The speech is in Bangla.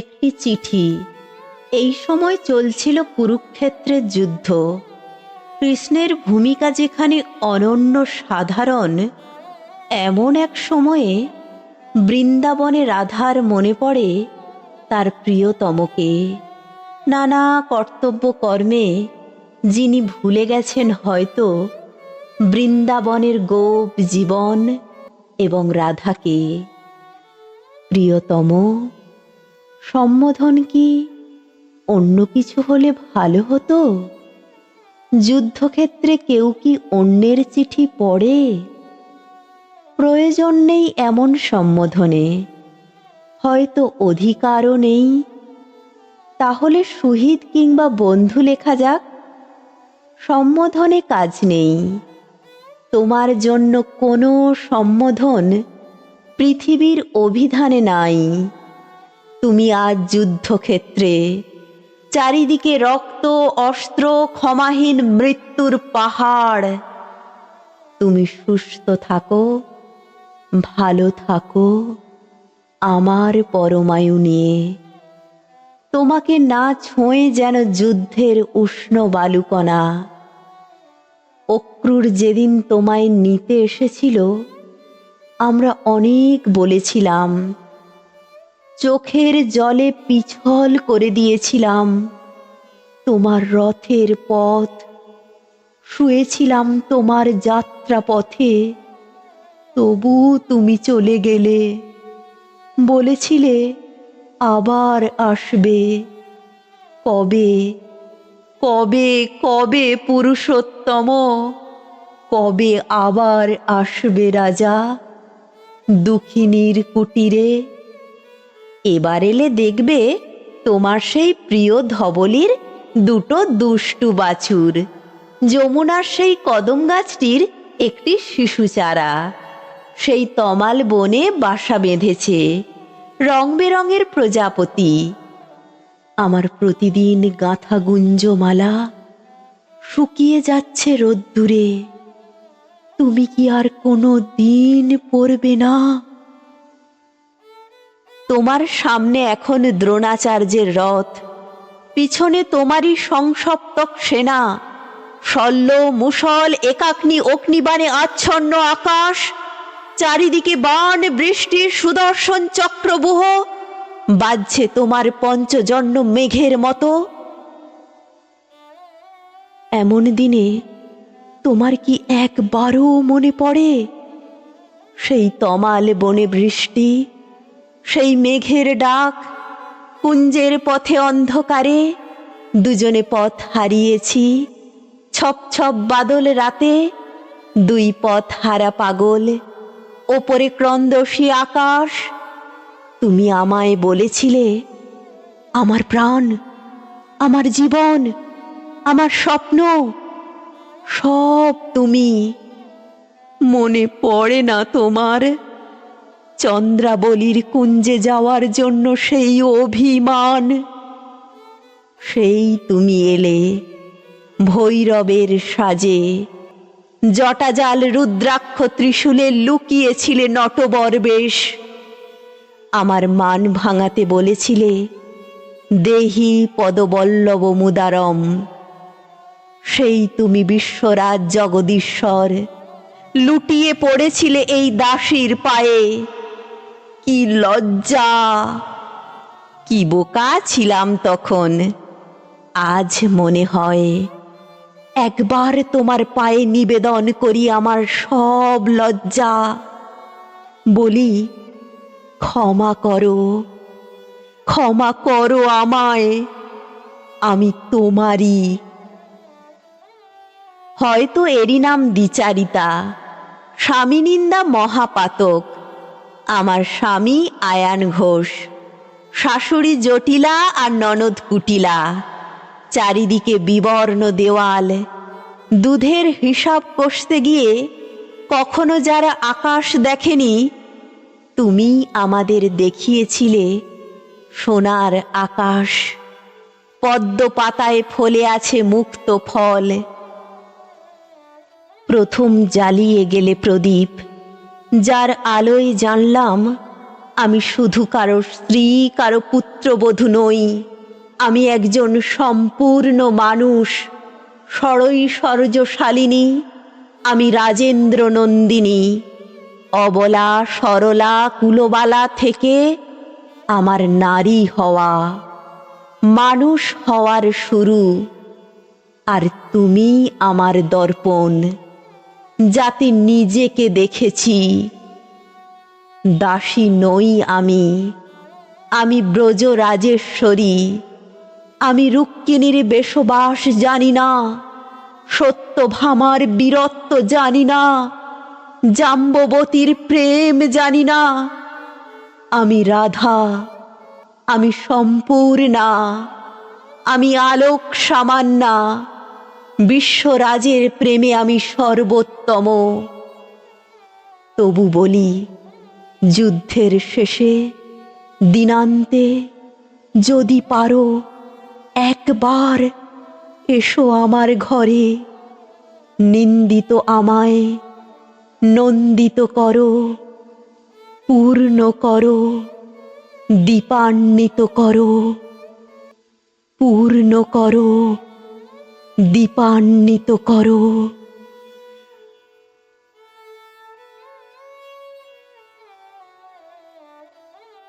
একটি চিঠি। এই সময় চলছিল কুরুক্ষেত্রের যুদ্ধ। কৃষ্ণের ভূমিকা যেখানে অনন্য সাধারণ, এমন এক সময়ে বৃন্দাবনে রাধার মনে পড়ে তার প্রিয়তমকে। নানা কর্তব্য কর্মে যিনি ভুলে গেছেন হয়তো বৃন্দাবনের গোপ জীবন এবং রাধাকে। প্রিয়তম সম্বোধন কি? অন্য কিছু হলে ভালো হতো? যুদ্ধক্ষেত্রে কেউ কি অন্যের চিঠি পড়ে? প্রয়োজন নেই এমন সম্বোধনে। হয়তো অধিকারও নেই। তাহলে শহীদ কিংবা বন্ধু লেখা যাক। সম্বোধনে কাজ নেই। তোমার জন্য কোনো সম্বোধন পৃথিবীর অভিধানে নাই। তুমি আজ যুদ্ধক্ষেত্রে চারিদিকে রক্ত, অস্ত্র, ক্ষমাহীন মৃত্যুর পাহাড়। তুমি সুস্থ থাকো, ভালো থাকো আমার পরমায়ু নিয়ে। তোমাকে না ছোঁয়ে যেন যুদ্ধের উষ্ণ বালুকণা। অক্রুর যেদিন তোমায় নিতে এসেছিল, আমরা অনেক বলেছিলাম। চোখের জলে পিছল করে দিয়েছিলাম। তোমার রথের পথ, শুয়েছিলাম তোমার যাত্রা পথে তবু তুমি চলে গেলে, বলেছিলে আবার আসবে। কবে কবে কবে পুরুষোত্তম, কবে আবার আসবে রাজা? দুঃখিনীর কুটিরে এবার এলে দেখবে তোমার সেই প্রিয় ধবলির দুটো দুষ্টু বাছুর। যমুনার সেই কদম গাছটির একটি শিশু চারা। সেই তমাল বনে বাসা বেঁধেছে, রং বেরঙের প্রজাপতি। আমার প্রতিদিন গাঁথা গুঞ্জমালা শুকিয়ে যাচ্ছে রোদ্দুরে। তুমি কি আর কোনো দিন পড়বে না? তোমার সামনে এখন দ্রোণাচার্যের রথ। পিছনে তোমারই সংসপ্তক সেনা। শল্য মুসল একাগ্নি, অগ্নিবাণে আচ্ছন্ন আকাশ। চারিদিকে বান, বৃষ্টি, সুদর্শন চক্রবুহ। বাজছে তোমার পঞ্চজন্য মেঘের মতো। এমন দিনে তোমার কি একবারও মনে পড়ে? সেই তমাল বনে বৃষ্টি সেই মেঘের ডাক কুঞ্জের পথে অন্ধকারে দুজনে পথ হারিয়েছি। ছপ ছপ বাদল রাতে দুই পথ হারা পাগল। ওপরে ক্রন্দসী আকাশ, তুমি আমায় বলেছিলে, আমার প্রাণ, আমার জীবন, আমার স্বপ্ন, সব তুমি। মনে পড়ে না তোমার চন্দ্রাবলীর কুঞ্জে যাওয়ার জন্য সেই অভিমান। সেই তুমি এলে ভৈরবের সাজে। জটাজাল রুদ্রাক্ষ ত্রিশূলে লুকিয়েছিলে নটবর বেশ। আমার মান ভাঙাতে বলেছিলে, দেহি পদবল্লভ মুদারম। সেই তুমি বিশ্বরাজ জগদীশ্বর, লুটিয়ে পড়েছিলে এই দাসীর পায়ে। কি লজ্জা। কি বোকা ছিলাম তখন। আজ মনে হয় একবার তোমার পায়ে নিবেদন করি আমার সব লজ্জা। বলি, ক্ষমা করো ক্ষমা করো আমায়, আমি তোমারই। হয়তো এরই নাম দ্বিচারিতা, স্বামীনিন্দা মহাপাতক। আমার স্বামী আয়ান ঘোষ। শাশুড়ি জটিলা আর ননদ কুটিলা। চারিদিকে বিবর্ণ দেওয়াল। দুধের হিসাব কষতে গিয়ে কখনো যারা আকাশ দেখেনি, তুমি আমাদের দেখিয়েছিলে সোনার আকাশ। পদ্ম পাতায় ফলে আছে মুক্ত ফল। প্রথম জ্বালিয়ে গেলে প্রদীপ। যার আলোয় জানলাম, আমি শুধু কারও স্ত্রী, কারও পুত্রবধূ নই। আমি একজন সম্পূর্ণ মানুষ, সরই সরজশালিনী। আমি রাজেন্দ্র নন্দিনী। অবলা, সরলা, কুলবালা থেকে আমার নারী হওয়া, মানুষ হওয়ার শুরু। আর তুমি আমার দর্পণ। যাতে নিজেকে দেখেছি। দাসী নই আমি। আমি ব্রজ রাজেশ্বরী আমি রুক্মিণীর বেশবাস জানি না। সত্যভামার বীরত্ব জানি না। জাম্ববতীর প্রেম জানি না। আমি রাধা। আমি সম্পূর্ণা। আমি আলোক সামান্না। বিশ্বরাজের প্রেমে আমি সর্বোত্তম। তবু বলি, যুদ্ধের শেষে, দিনান্তে, যদি পারো, একবার এসো আমার ঘরে। নিন্দিত আমায় নন্দিত করো, পূর্ণ করো, দীপান্বিত করো, পূর্ণ করো। দীপান্বিত করো।